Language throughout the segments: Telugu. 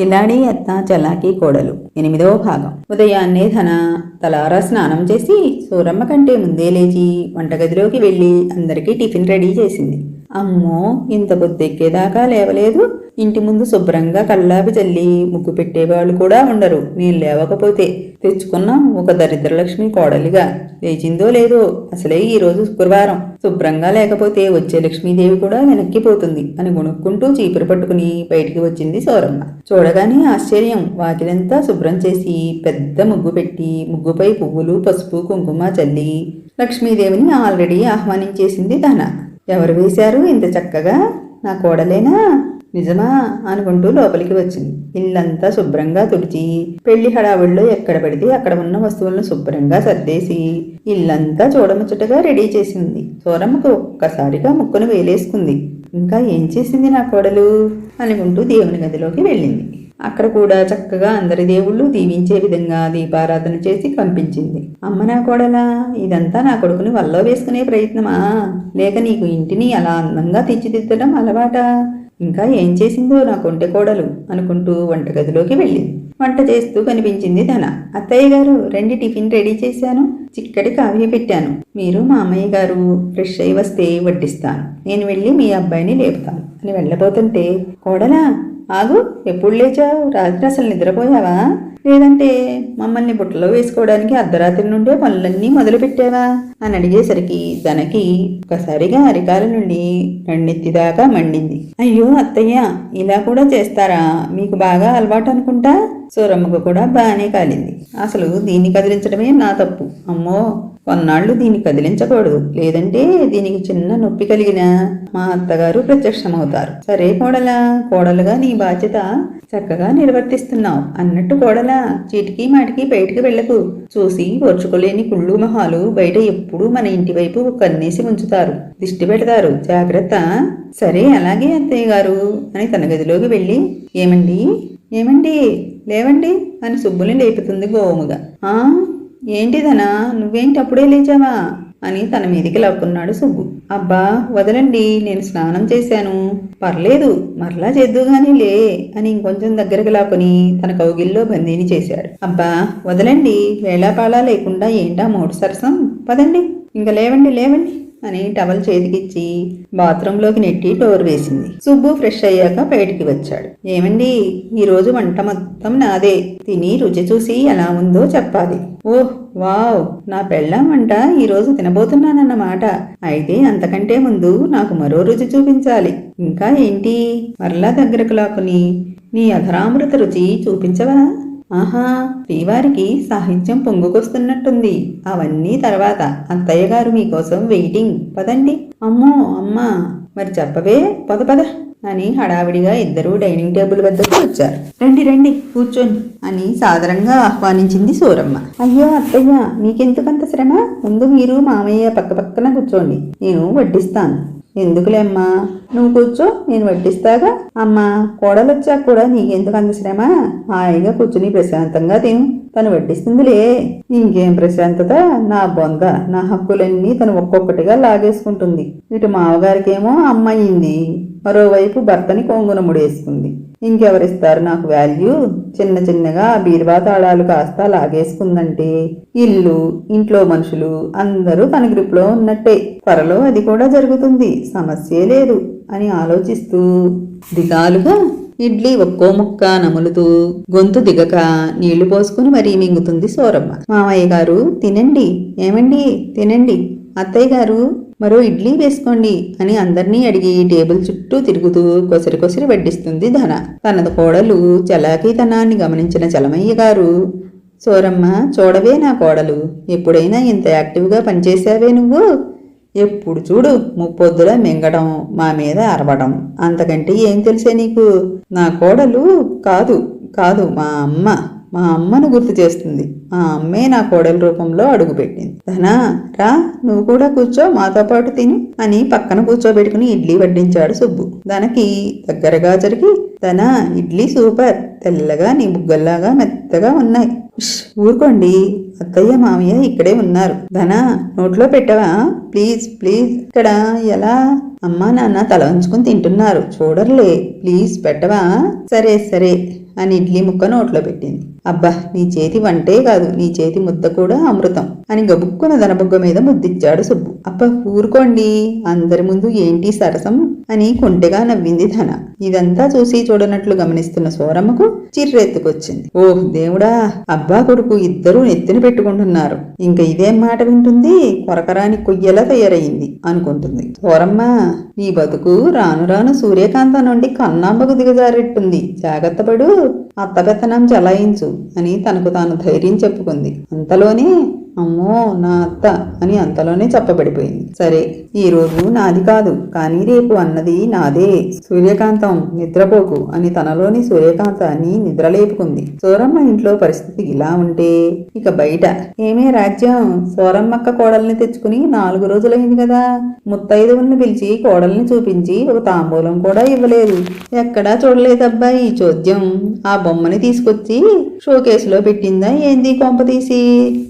కిలాడి అత్త చలాకి కోడలు. ఎనిమిదవ భాగం. ఉదయాన్నే ధన తలారా స్నానం చేసి సూరమ్మ కంటే ముందే లేచి వంటగదిలోకి వెళ్ళి అందరికీ టిఫిన్ రెడీ చేసింది. అమ్మో ఇంత బొద్దెక్కేదాకా లేవలేదు. ఇంటి ముందు శుభ్రంగా కల్లాపి చల్లి ముగ్గు పెట్టేవాళ్ళు కూడా ఉండరు. నేను లేవకపోతే తెచ్చుకున్నాం ఒక దరిద్రలక్ష్మి కోడలిగా లేచిందో లేదో అసలే ఈ రోజు శుక్రవారం. శుభ్రంగా లేకపోతే వచ్చే లక్ష్మీదేవి కూడా వెనక్కిపోతుంది అని గుణుక్కుంటూ చీపురు పట్టుకుని బయటికి వచ్చింది సోరమ్మ. చూడగానే ఆశ్చర్యం. వాకిలంతా శుభ్రం చేసి పెద్ద ముగ్గు పెట్టి ముగ్గుపై పువ్వులు పసుపు కుంకుమ చల్లి లక్ష్మీదేవిని ఆల్రెడీ ఆహ్వానించేసింది తన ఎవరు వేశారు? ఇంత చక్కగా? నా కోడలేనా? నిజమా? అనుకుంటూ లోపలికి వచ్చింది. ఇల్లంతా శుభ్రంగా తుడిచి పెళ్ళి హడావుల్లో ఎక్కడ పడితే అక్కడ ఉన్న వస్తువులను శుభ్రంగా సర్దేసి ఇల్లంతా చూడముచ్చటగా రెడీ చేసింది. సోరమ్మకు ఒక్కసారిగా ముక్కును వేలేసుకుంది. ఇంకా ఏం చేసింది నా కోడలు? అనుకుంటూ దేవుని గదిలోకి వెళ్ళింది. అక్కడ కూడా చక్కగా అందరి దేవుళ్ళు దీవించే విధంగా దీపారాధన చేసి పంపించింది. అమ్మ నా కోడలా ఇదంతా నా కొడుకుని వల్లో వేసుకునే ప్రయత్నమా? లేక నీకు ఇంటిని అలా అందంగా తీర్చిదిద్దడం అలవాటా? ఇంకా ఏం చేసిందో నా కొంటె కోడలు అనుకుంటూ వంటగదిలోకి వెళ్ళింది. వంట చేస్తూ కనిపించింది ధన. అత్తయ్య గారు రెండు టిఫిన్ రెడీ చేశాను. చిక్కటి కాఫీ పెట్టాను. మీరు మా అమ్మయ్య గారు ఫ్రెష్ అయి వస్తే వడ్డిస్తాను. నేను వెళ్ళి మీ అబ్బాయిని లేపుతాను. అని వెళ్ళబోతుంటే కోడలా ఆగు ఎప్పుడు లేచావు? రాత్రి అసలు నిద్రపోయావా? లేదంటే మమ్మల్ని బుట్టలో వేసుకోవడానికి అర్ధరాత్రి నుండే పనులన్నీ మొదలుపెట్టావా? అని అడిగేసరికి తనకి ఒకసారిగా అరికాల నుండి రెండెత్తిదాకా మండింది. అయ్యో అత్తయ్య ఇలా కూడా చేస్తారా? మీకు బాగా అలవాటు అనుకుంటా? సూరమ్మకు కూడా బాగానే కాలింది. అసలు దీన్ని కదిలించడమే నా తప్పు. అమ్మో! కొన్నాళ్ళు దీన్ని కదిలించకూడదు. లేదంటే దీనికి చిన్న నొప్పి కలిగిన మా అత్తగారు ప్రత్యక్షమవుతారు. సరే కోడలా కోడలుగా నీ బాధ్యత చక్కగా నిర్వర్తిస్తున్నావు అన్నట్టు కోడలా చీటికి మాటికి బయటికి వెళ్ళకు చూసి ఓర్చుకోలేని కుళ్ళు మొహాలు బయట ఎప్పుడూ మన ఇంటి వైపు కన్నేసి ఉంచుతారు దిష్టి పెడతారు. జాగ్రత్త. సరే అలాగే అత్తయ్య గారు అని తన గదిలోకి వెళ్ళి ఏమండి? ఏమండి? లేవండి అని సుబ్బుని లేపుతుంది గోముగా ఆ ఏంటిదనా? నువ్వేంటి అప్పుడే లేచావా? అని తన మీదికి లాక్కున్నాడు సుబ్బు. అబ్బా వదలండి నేను స్నానం చేశాను. పర్లేదు మరలా చేద్దుగానే లే అని ఇంకొంచెం దగ్గరకు లాక్కుని తన కౌగిల్లో బందీని చేశాడు. అబ్బా వదలండి వేళాపాళా లేకుండా ఏంటా మూడు సరసం? పదండి ఇంకా లేవండి లేవండి. అని టవల్ చేతికిచ్చి బాత్రూంలోకి నెట్టి డోర్ వేసింది. సుబ్బు ఫ్రెష్ అయ్యాక బయటికి వచ్చాడు. ఏమండి ఈరోజు వంట మొత్తం నాదే. తిని రుచి చూసి ఎలా ఉందో చెప్పాలి. ఓహ్ వావ్ నా పెళ్ళాం వంట ఈరోజు తినబోతున్నానన్నమాట. అయితే అంతకంటే ముందు నాకు మరో రుచి చూపించాలి. ఇంకా ఏంటి? మరలా దగ్గరకు లాక్కుని నీ అధరామృత రుచి చూపించవా? ఆహా శ్రీవారికి సాహిత్యం పొంగుకొస్తున్నట్టుంది. అవన్నీ తర్వాత అత్తయ్య గారు మీకోసం వెయిటింగ్. పదండి. అమ్మో అమ్మా. మరి చెప్పవే. పద పద అని హడావిడిగా ఇద్దరూ డైనింగ్ టేబుల్ వద్దకు వచ్చారు. రండి రండి కూర్చోండి అని సాదరంగా ఆహ్వానించింది సూరమ్మ. అయ్యో అత్తయ్య మీకెందుకంత శ్రమ? ముందు మీరు మామయ్య పక్క పక్కన కూర్చోండి. నేను వడ్డిస్తాను. ఎందుకులేమ్మా? నువ్వు కూర్చో నేను వడ్డిస్తాగా. అమ్మా కోడలొచ్చాక కూడా నీకెందుకు అంత శ్రమ? హాయిగా కూర్చుని ప్రశాంతంగా తిను. తను వడ్డిస్తుందిలే. ఇంకేం ప్రశాంతత? నా బొంద నా హక్కులన్నీ తను ఒక్కొక్కటిగా లాగేసుకుంటుంది. ఇటు మావగారికేమో అమ్మాయింది. మరోవైపు భర్తని కొంగున ముడేసుకుంది. ఇంకెవరిస్తారు నాకు వాల్యూ చిన్న చిన్నగా బీరువా తాళాలు కాస్త లాగేసుకుందంటే. ఇల్లు ఇంట్లో మనుషులు అందరూ తన గ్రిప్లో ఉన్నట్టే. త్వరలో అది కూడా జరుగుతుంది. సమస్యే లేదు అని ఆలోచిస్తూ. దిగాలుగా ఇడ్లీ ఒక్కో ముక్క నములుతూ గొంతు దిగక నీళ్ళు పోసుకుని మరీ మింగుతుంది సోరమ్మ. మామయ్య గారు తినండి. ఏమండి? తినండి. అత్తయ్య గారు మరో ఇడ్లీ వేసుకోండి అని అందరినీ అడిగి టేబుల్ చుట్టూ తిరుగుతూ కొసరి కొసరి వడ్డిస్తుంది ధన. తనది కోడలు చలాకీతనాన్ని గమనించిన చలమయ్య గారు సోరమ్మ చూడవే నా కోడలు ఎప్పుడైనా ఇంత యాక్టివ్గా పనిచేసావే నువ్వు? ఎప్పుడు చూడు ముప్పొద్దుల మింగడం మా మీద అరవడం. అంతకంటే ఏం తెలిసే నీకు? నా కోడలు కాదు కాదు మా అమ్మ. మా అమ్మను గుర్తు చేస్తుంది. మా అమ్మే నా కోడల రూపంలో అడుగుపెట్టింది ధనా రా నువ్వు కూడా కూర్చో మాతో పాటు తిని అని పక్కన కూర్చోబెట్టుకుని ఇడ్లీ వడ్డించాడు సుబ్బు. ధనకి దగ్గరగా జరిగి ధనా ఇడ్లీ సూపర్ తెల్లగా నీ బుగ్గల్లాగా మెత్తగా ఉన్నాయి. ఊరుకోండి. అత్తయ్య మామయ్య ఇక్కడే ఉన్నారు. ధనా నోట్లో పెట్టవా? Please please. ఇక్కడ ఎలా? అమ్మా నాన్న తల ఉంచుకుని తింటున్నారు. చూడర్లే. ప్లీజ్ పెట్టవా? సరే సరే. అని ఇడ్లీ ముక్క నోట్లో పెట్టింది. అబ్బా నీ చేతి వంటే కాదు నీ చేతి ముద్ద కూడా అమృతం అని గబుక్కున దనబుగ్గ మీద ముద్దిచ్చాడు సుబ్బు. అబ్బా ఊరుకోండి అందరి ముందు ఏంటి సరసం అని కొంటెగా నవ్వింది ధన. ఇదంతా చూసి చూడనట్లు గమనిస్తున్న సోరమ్మకు చిర్రెత్తుకొచ్చింది. ఓహ్ దేవుడా అబ్బా కొడుకు ఇద్దరూ నెత్తిన పెట్టుకుంటున్నారు. ఇంకా ఇదేం మాట వింటుంది కొరకరాని కొయ్యలా తయారయింది అనుకుంటుంది. సోరమ్మ నీ బతుకు రాను రాను సూర్యకాంత నుండి కన్నాంబకు దిగజారెట్టుంది. జాగ్రత్త పడు. అత్తగతనం చెలాయించు అని తనకు తాను ధైర్యం చెప్పుకుంది. అంతలోనే అమ్మో నా అత్త అని అంతలోనే చెప్పబడిపోయింది సరే ఈ రోజు నాది కాదు కానీ రేపు అన్నది నాదే. సూర్యకాంతం నిద్రపోకు అని తనలోని సూర్యకాంతాన్ని నిద్రలేపుకుంది. సూరమ్మ ఇంట్లో పరిస్థితి ఇలా ఉంటే ఇక బయట. ఏమే రాజ్యం? సూరమ్మక్క కోడల్ని తెచ్చుకుని నాలుగు రోజులైంది కదా. ముత్తైదువుల్ని పిలిచి కోడల్ని చూపించి ఒక తాంబూలం కూడా ఇవ్వలేదు. ఎక్కడా చూడలేదబ్బా ఈ చోద్యం. ఆ బొమ్మని తీసుకొచ్చి షోకేసులో పెట్టిందా ఏంది కొంప తీసి?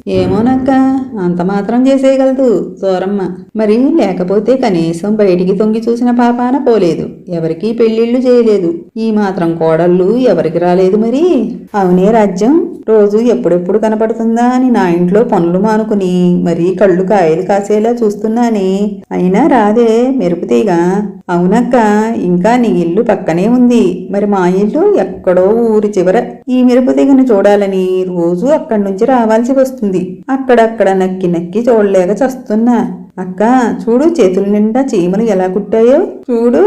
ఏమో నాకు అక్క. అంత మాత్రం చేసేయగలదు సోరమ్మ. మరి లేకపోతే కనీసం బయటికి తొంగి చూసిన పాపాన పోలేదు. ఎవరికీ పెళ్ళిళ్ళు చేయలేదు. ఈ మాత్రం కోడళ్ళు ఎవరికి రాలేదు మరి? అవునే రాజ్యం. రోజు ఎప్పుడెప్పుడు కనపడుతుందా అని నా ఇంట్లో పనులు మానుకుని మరీ కళ్ళు కాయలు కాసేలా చూస్తున్నానే. అయినా రాదే మెరుపుతీగా అవునక్క ఇంకా నీ ఇల్లు పక్కనే ఉంది. మరి మా ఇల్లు ఎక్కడో ఊరి చివర. ఈ మెరుపు తీగను చూడాలని రోజు అక్కడి నుంచి రావాల్సి వస్తుంది. అక్కడక్కడ నక్కి నక్కి చూడలేక చస్తున్నా. అక్క చూడు చేతుల నిండా చీమలు ఎలా కుట్టాయో. చూడు.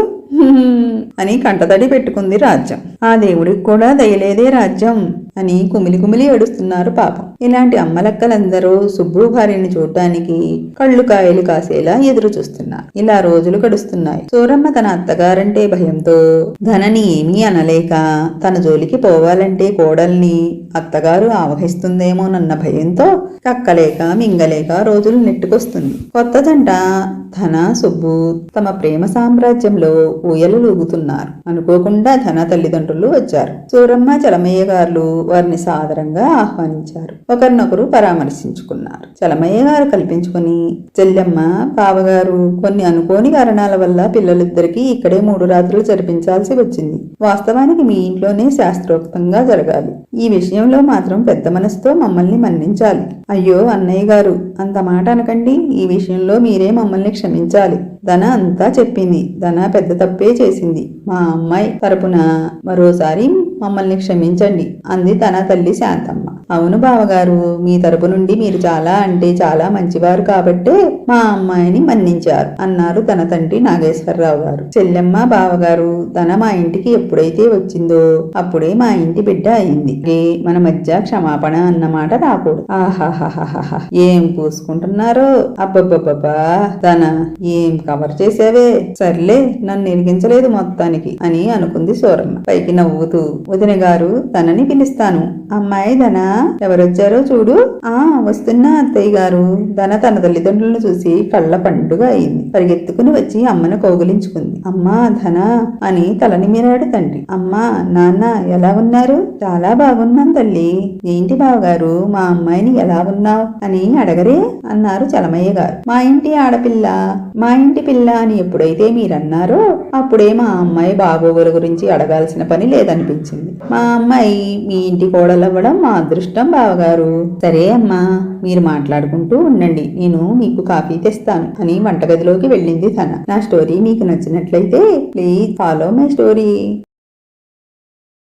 అని కంటతడి పెట్టుకుంది రాజ్యం. ఆ దేవుడికి కూడా దయలేదే రాజ్యం. అని కుమిలి కుమిలి ఏడుస్తున్నారు పాపం. ఇలాంటి అమ్మలక్కలందరూ సుబ్బు భార్యని చూడటానికి కళ్ళు కాయలు కాసేలా ఎదురు చూస్తున్నారు. ఇలా రోజులు గడుస్తున్నాయి. సూరమ్మ తన అత్తగారంటే భయంతో ధనని ఏమీ అనలేక తన జోలికి పోవాలంటే కోడల్ని అత్తగారు ఆవహిస్తుందేమోనన్న భయంతో కక్కలేక మింగలేక రోజులు నెట్టుకొస్తుంది. కొత్త జంట ధన సుబ్బు తమ ప్రేమ సామ్రాజ్యంలో ఊయలు లూగుతున్నారు. అనుకోకుండా ధన తల్లిదండ్రులు వచ్చారు. సూరమ్మ చలమయ్య గారు వారిని సాదరంగా ఆహ్వానించారు. ఒకరినొకరు పరామర్శించుకున్నారు. చలమయ్య గారు కల్పించుకుని చెల్లెమ్మ పావగారు కొన్ని అనుకోని కారణాల వల్ల పిల్లలిద్దరికీ ఇక్కడే మూడు రాత్రులు జరిపించాల్సి వచ్చింది. వాస్తవానికి మీ ఇంట్లోనే శాస్త్రోక్తంగా జరగాలి. ఈ విషయంలో మాత్రం పెద్ద మనసుతో మమ్మల్ని మన్నించాలి. అయ్యో అన్నయ్య గారు అంత మాట అనకండి. ఈ విషయంలో మీరే మమ్మల్ని క్షమించాలి. ధన అంతా చెప్పింది. ధన పెద్ద తప్పే చేసింది. మా అమ్మాయి తరపున మరోసారి మమ్మల్ని క్షమించండి అంది తన తల్లి శాంతమ్మ. అవును బావగారు మీ తరపు నుండి మీరు చాలా అంటే చాలా మంచివారు కాబట్టే మా అమ్మాయిని మన్నించారు అన్నారు తన తండ్రి నాగేశ్వరరావు గారు. చెల్లెమ్మ బావగారు తన మా ఇంటికి ఎప్పుడైతే వచ్చిందో అప్పుడే మా ఇంటి బిడ్డ అయింది. ఏ మన మధ్య క్షమాపణ అన్నమాట రాకూడదు. ఆహాహాహాహా ఏం పూసుకుంటున్నారో? అబ్బబ్బబ్బా తన ఏం కవర్ చేసావే? సర్లే నన్ను ఎరిగించలేదు మొత్తానికి అని అనుకుంది సూరమ్మ. పైకి నవ్వుతూ వదిన గారు తనని పిలుస్తాను. అమ్మాయి ధనా ఎవరొచ్చారో చూడు. ఆ వస్తున్నా అత్తయ్య గారు. ధన తన తల్లిదండ్రులను చూసి కళ్ళ పండుగ అయింది. పరిగెత్తుకుని వచ్చి అమ్మను కౌగులించుకుంది. అమ్మా ధన అని తలని మీరాడు తండ్రి. అమ్మా నాన్న ఎలా ఉన్నారు? చాలా బాగున్నాను తల్లి. ఏంటి బావగారు మా అమ్మాయిని ఎలా ఉన్నావు? అని అడగరే అన్నారు చలమయ్య గారు. మా ఇంటి ఆడపిల్ల మా ఇంటి పిల్ల అని ఎప్పుడైతే మీరన్నారో అప్పుడే మా అమ్మాయి బాగోగుల గురించి అడగాల్సిన పని లేదనిపించింది. మా అమ్మాయి మీ ఇంటి కోడలవ్వడం మా అదృష్టం బావగారు. సరే అమ్మా మీరు మాట్లాడుకుంటూ ఉండండి. నేను మీకు కాఫీ తెస్తాను అని వంటగదిలోకి వెళ్ళింది తన. నా స్టోరీ మీకు నచ్చినట్లయితే ప్లీజ్ ఫాలో మై స్టోరీ.